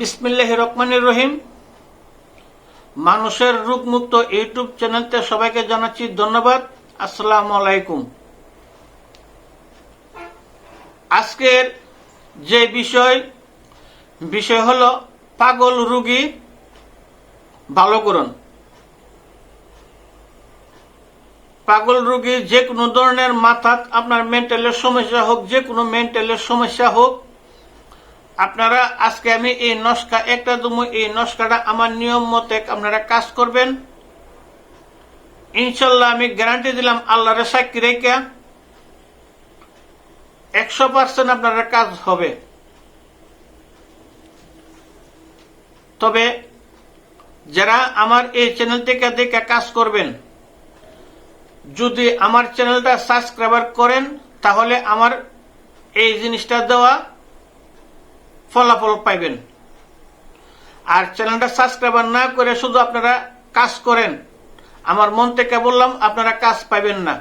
বিসমিল্লাহ রহমানির রহিম। মানুষের রূপমুক্ত ইউটিউব চ্যানেলতে সবাইকে জানাচ্ছি ধন্যবাদ। আসসালামু আলাইকুম। আজকের যে বিষয় বিষয় হলো পাগল রুগী ভালো করুন। পাগল রুগী যে কোনো ধরনের মাথাত আপনার মেন্টালের সমস্যা হোক, যে কোনো মেন্টালের সমস্যা হোক আপনারা আজকে আমি এই নস্কা, একটা দুমু এই নস্কাটা আমার নিয়ম মতে আপনারা কাজ করবেন। ইনশাল্লাহ আমি গ্যারান্টি দিলাম আল্লাহর সাক্ষী রেখে। একশো পার্সেন্ট আপনারা কাজ হবে। তবে যারা আমার এই চ্যানেল থেকে দেখে কাজ করবেন, যদি আমার চ্যানেলটা সাবস্ক্রাইবার করেন, তাহলে আমার এই জিনিসটা দেওয়া ফলাফল পাইবেন। আর চ্যানেলটা সাবস্ক্রাইবার না করে শুধু আপনারা কাজ করেন। আমার মন থেকে বললাম, আপনারা কাজ পাইবেন না।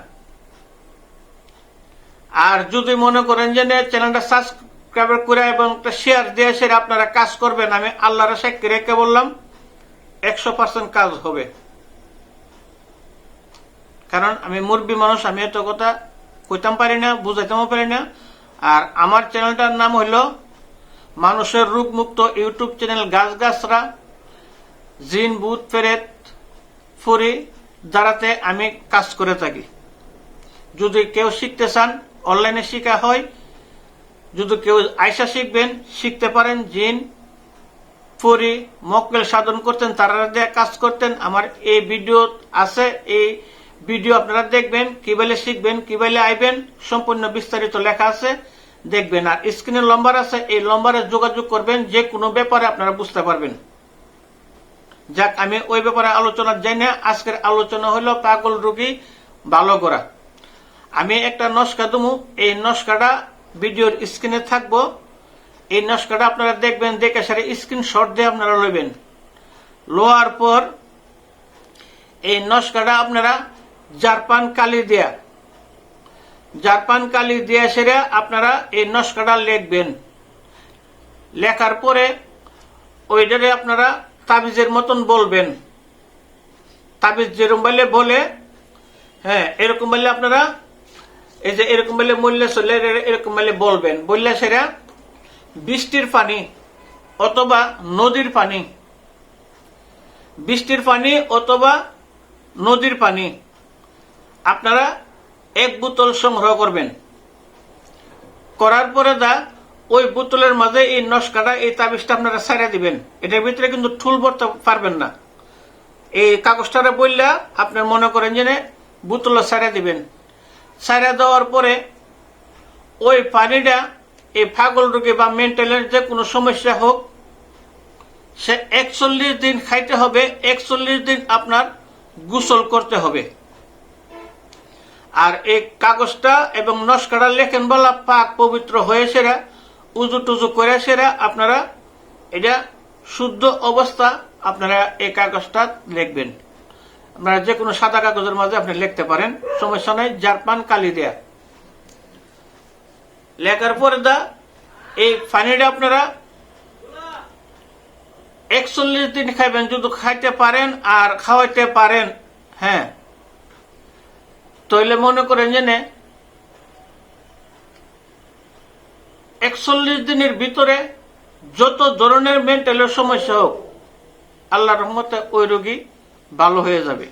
আর যদি মনে করেন যে চ্যানেলটা সাবস্ক্রাইবার করে এবং শেয়ার দিয়ে সেটা আপনারা কাজ করবেন, আমি আল্লাহর সাক্ষী রেখে বললাম, একশো পার্সেন্ট কাজ হবে। কারণ আমি মুরব্বী মানুষ, আমি এত কথা কইতাম পারি না বুঝাইতেও পারি না। আর আমার চ্যানেলটার নাম হলো মানুষের রূপ মুক্ত ইউটিউব চ্যানেল গাছ গাছরা জিন বুথ ফেরেত ফুরি দ্বারাতে আমি কাজ করে থাকি। যদি কেউ শিখতে চান, অনলাইনে শেখা হয়। যদি কেউ আয়সা শিখবেন, শিখতে পারেন জিন, ফুরি, মক্কেল সাধন করতেন, তারা দিয়ে কাজ করতেন, আমার এই ভিডিও আছে, এই ভিডিও আপনারা দেখবেন, কীভাবে শিখবেন, কীভাবে আইবেন, সম্পূর্ণ বিস্তারিত লেখা আছে। দেখবেন, আর স্ক্রিনের নম্বর আছে, এই নম্বরে যোগাযোগ করবেন, যে কোনো ব্যাপারে আপনারা বুঝতে পারবেন। যাক, আমি ওই ব্যাপারে আলোচনা যাই না, আজকের আলোচনা হলো পাগল রোগী ভালো করা। আমি একটা নস্কা দেবো, এই নস্কাটা ভিডিওর স্ক্রিনে থাকব। এই নস্কাটা আপনারা দেখবেন, দেখে সারে স্ক্রিনশট দিয়ে আপনারা লইবেন। লোয়ার পর এই নস্কাটা আপনারা জারপান কালি দেয়া জারপান কালি দিয়ে সেরে আপনারা এই নস্কাটা লিখবেন। লেখার পরে ওইটারে আপনারা তাবিজের মতন বলবেন। তাবিজ যেরকম বলে বলে হ্যাঁ এরকম বললে আপনারা, এই যে এরকম বলে মূল্য চলে, এরকম বলে বলবেন। বললে সেরা বৃষ্টির পানি অথবা নদীর পানি। বৃষ্টির পানি অথবা নদীর পানি। আপনারা এক বোতল সংগ্রহ করবেন। করার পরে দা ওই বোতলের মাঝে এই নস্কাটা, এই তাবিজটা আপনারা সাইরা দিবেন। এটার ভিতরে কিন্তু ঠুল ভরতে পারবেন না। এই কাগজটারে বললে আপনার মনে করেন যে বোতল সাইরা দিবেন। সাইরা দেওয়ার পরে ওই পানিটা, এই পাগল রোগী বা মেন্টালের যে কোনো সমস্যা হোক, সে একচল্লিশ দিন খাইতে হবে, একচল্লিশ দিন আপনার গোসল করতে হবে। আর এই কাগজটা এবং নস্কাটা লেখেন বলা পাক পবিত্র হয়ে সেরা, উজু টুজু করে সেরা, আপনারা এটা শুদ্ধ অবস্থা আপনারা এই কাগজটা লিখবেন। আপনারা যে কোনো সাদা কাগজের মাঝে আপনি লিখতে পারেন, সমস্যা নাই, জারপান কালি দেয়া। লেখার পরে দা, এই পানিটা আপনারা একচল্লিশ দিন খাইবেন, যদি খাইতে পারেন আর খাওয়াইতে পারেন হ্যাঁ। তইলে মনে করেন যে নে, একচল্লিশ দিনের ভিতরে যত ধরনের মেন্টালের সমস্যা হোক আল্লাহ রহমতে ওই রোগী ভালো হয়ে যাবে।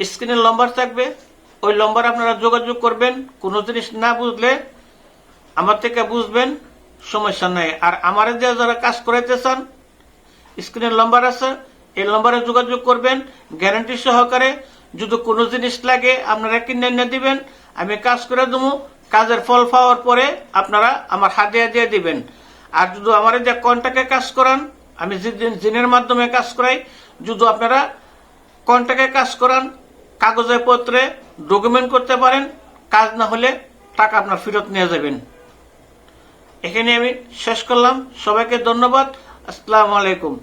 স্ক্রিনের লম্বার থাকবে ওই নম্বর আপনারা যোগাযোগ করবেন কোনো জিনিস না বুঝলে আমার থেকে বুঝবেন সমস্যা নাই। আর আমার যে যারা কাজ করাইতে চান স্ক্রিনের লম্বার আছে এই লম্বারে যোগাযোগ করবেন গ্যারান্টি সহকারে যদি কোনো জিনিস লাগে, আপনারা কিনে এনে দিবেন, আমি কাজ করে দেবো, কাজের ফল পাওয়ার পরে আপনারা আমার হাতিয়া দিয়ে দিবেন। আর যদি আমার যে কন্ট্যাক্টে কাজ করান, আমি জিনের মাধ্যমে কাজ করাই, যদি আপনারা কন্ট্যাক্টে কাজ করান, কাগজে, পত্রে ডকুমেন্ট করতে পারেন, কাজ না হলে টাকা আপনার ফেরত নিয়ে যাবেন। এখানে আমি শেষ করলাম। সবাইকে ধন্যবাদ। আসসালামু আলাইকুম।